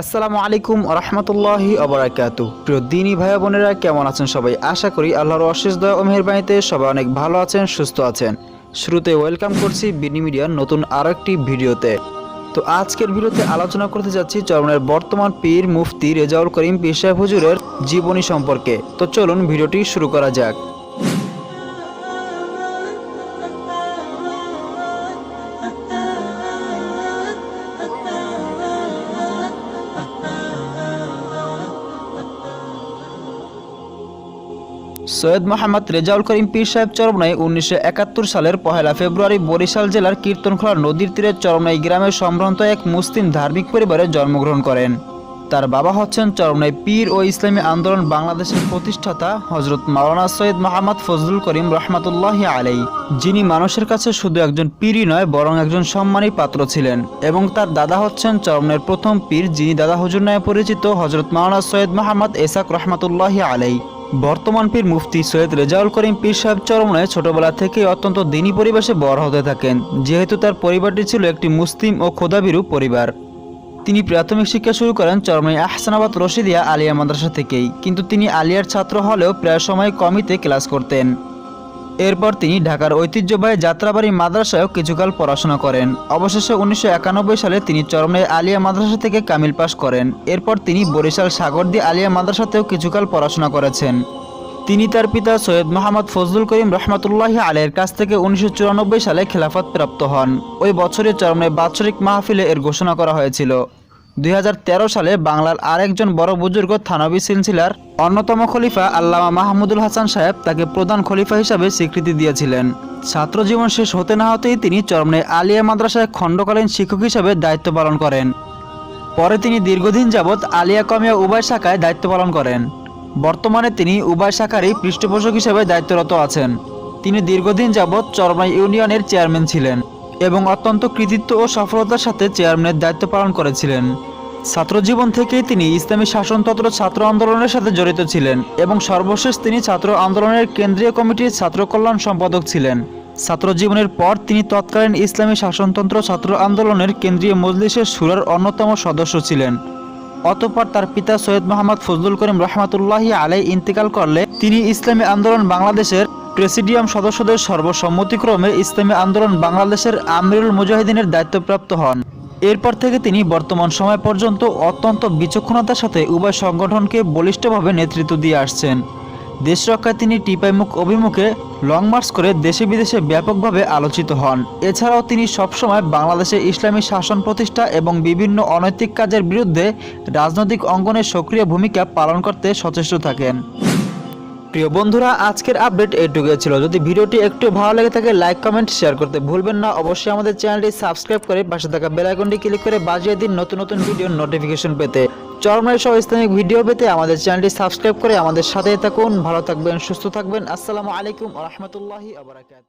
আসসালামু আলাইকুম রহমতুল্লাহি অবরাকাতু প্রিয় দিনী ভাই বোনেরা, কেমন আছেন সবাই? আশা করি আল্লাহর অশেষ দয়া ও মেহেরবানিতে সবাই অনেক ভালো আছেন, সুস্থ আছেন। শুরুতে ওয়েলকাম করছি বিনি মিডিয়ার নতুন আরও একটি ভিডিওতে। তো আজকের ভিডিওতে আলোচনা করতে যাচ্ছি চরমনের বর্তমান পীর মুফতি রেজাউল করিম পীর সাহেব হুজুরের জীবনী সম্পর্কে। তো চলুন ভিডিওটি শুরু করা যাক। সৈয়দ মোহাম্মদ রেজাউল করিম পীর সাহেব চরমনাই উনিশশো একাত্তর সালের পহেলা ফেব্রুয়ারি বরিশাল জেলার কীর্তনখোলা নদীর তীরে চরমনাই গ্রামের সম্ভ্রান্ত এক মুসলিম ধার্মিক পরিবারে জন্মগ্রহণ করেন। তার বাবা হচ্ছেন চরমনাই পীর ও ইসলামী আন্দোলন বাংলাদেশের প্রতিষ্ঠাতা হজরত মাওলানা সৈয়দ মোহাম্মদ ফজলুল করিম রহমাতুল্লাহ আলাই যিনি মানুষের কাছে শুধু একজন পীরই নয়, বরং একজন সম্মানী পাত্র ছিলেন এবং তার দাদা হচ্ছেন চরমনের প্রথম পীর, যিনি দাদা হুজুর নামে পরিচিত হজরত মাওলানা সৈয়দ মোহাম্মদ এসাক রহমাতুল্লাহ আলাই বর্তমান পীর মুফতি সৈয়দ রেজাউল করিম পীর সাহেব চরমনায় ছোটবেলা থেকে অত্যন্ত দিনী পরিবেশে বড় হতে থাকেন। যেহেতু তার পরিবারটি ছিল একটি মুসলিম ও খোদাবিরু পরিবার। তিনি প্রাথমিক শিক্ষা শুরু করেন চরমাই আহসানাবাদ রশিদিয়া আলিয়া মাদ্রাসা থেকেই। কিন্তু তিনি আলিয়ার ছাত্র হলেও প্রায় সময় কমিতে ক্লাস করতেন। এরপর তিনি ঢাকার ঐতিহ্যবাহী যাত্রাবাড়ি মাদ্রাসায়ও কিছুকাল পড়াশোনা করেন। অবশেষে উনিশশো একানব্বই সালে তিনি চরমনাই আলিয়া মাদ্রাসা থেকে কামিল পাশ করেন। এরপর তিনি বরিশাল সাগরদি আলিয়া মাদ্রাসাতেও কিছুকাল পড়াশোনা করেছেন। তিনি তার পিতা সৈয়দ মোহাম্মদ ফজলুল করিম রহমাতুল্লাহ আলের কাছ থেকে উনিশশো চুরানব্বই সালে খেলাফত প্রাপ্ত হন। ওই বছরে চরমনাই বাৎসরিক মাহফিলে এর ঘোষণা করা হয়েছিল। দুই হাজার তেরো সালে বাংলার আরেকজন বড় বুজুর্গ থানবী সিলসিলার অন্যতম খলিফা আল্লামা মাহমুদুল হাসান সাহেব তাকে প্রধান খলিফা হিসাবে স্বীকৃতি দিয়েছিলেন। ছাত্র জীবন শেষ হতে না হতেই তিনি চরমনে আলিয়া মাদ্রাসায় খণ্ডকালীন শিক্ষক হিসাবে দায়িত্ব পালন করেন। পরে তিনি দীর্ঘদিন যাবৎ আলিয়া কমিয়া উভয় শাখায় দায়িত্ব পালন করেন। বর্তমানে তিনি উভয় শাখারই পৃষ্ঠপোষক হিসেবে দায়িত্বরত আছেন। তিনি দীর্ঘদিন যাবৎ চরমাই ইউনিয়নের চেয়ারম্যান ছিলেন। এবং অত্যন্ত কৃতিত্ব ও সফলতার সাথে চেয়ারম্যানের দায়িত্ব পালন করেছিলেন। ছাত্র জীবন থেকেই তিনি ইসলামী শাসনতন্ত্র ছাত্র আন্দোলনের সাথে জড়িত ছিলেন এবং সর্বশেষ তিনি ছাত্র আন্দোলনের কেন্দ্রীয় কমিটির ছাত্র কল্যাণ সম্পাদক ছিলেন। ছাত্র জীবনের পর তিনি তৎকালীন ইসলামী শাসনতন্ত্র ছাত্র আন্দোলনের কেন্দ্রীয় মজলিসের সুরার অন্যতম সদস্য ছিলেন। অতঃপর তার পিতা সৈয়দ মোহাম্মদ ফজলুল করিম রহমাতুল্লাহি আলাই ইন্তেকাল করলে তিনি ইসলামী আন্দোলন বাংলাদেশের প্রেসিডিয়াম সদস্যদের সর্বসম্মতিক্রমে ইসলামী আন্দোলন বাংলাদেশের আমিরুল মুজাহিদিনের দায়িত্বপ্রাপ্ত হন। এরপর থেকে তিনি বর্তমান সময় পর্যন্ত অত্যন্ত বিচক্ষণতার সাথে উভয় সংগঠনকে বলিষ্ঠভাবে নেতৃত্ব দিয়ে আসছেন। দেশ রক্ষায় তিনি টিপাইমুখ অভিমুখে লং মার্চ করে দেশে বিদেশে ব্যাপকভাবে আলোচিত হন। এছাড়াও তিনি সবসময় বাংলাদেশে ইসলামী শাসন প্রতিষ্ঠা এবং বিভিন্ন অনৈতিক কাজের বিরুদ্ধে রাজনৈতিক অঙ্গনে সক্রিয় ভূমিকা পালন করতে সচেষ্ট থাকেন। প্রিয় বন্ধুরা, আজকের আপডেট এটুকু ছিল। যদি ভিডিওটি একটু ভালো লাগে থাকে, লাইক, কমেন্ট, শেয়ার করতে ভুলবেন না। অবশ্যই আমাদের চ্যানেলটি সাবস্ক্রাইব করে পাশে থাকা বেল আইকনটি ক্লিক করে বাজিয়ে দিন নতুন নতুন ভিডিও নোটিফিকেশন পেতে। চরমের সব স্থানীয় ভিডিও পেতে আমাদের চ্যানেলটি সাবস্ক্রাইব করে আমাদের সাথে থাকুন। ভালো থাকবেন, সুস্থ থাকবেন। আসসালামু আলাইকুম রহমতুল্লাহি আবরাকাত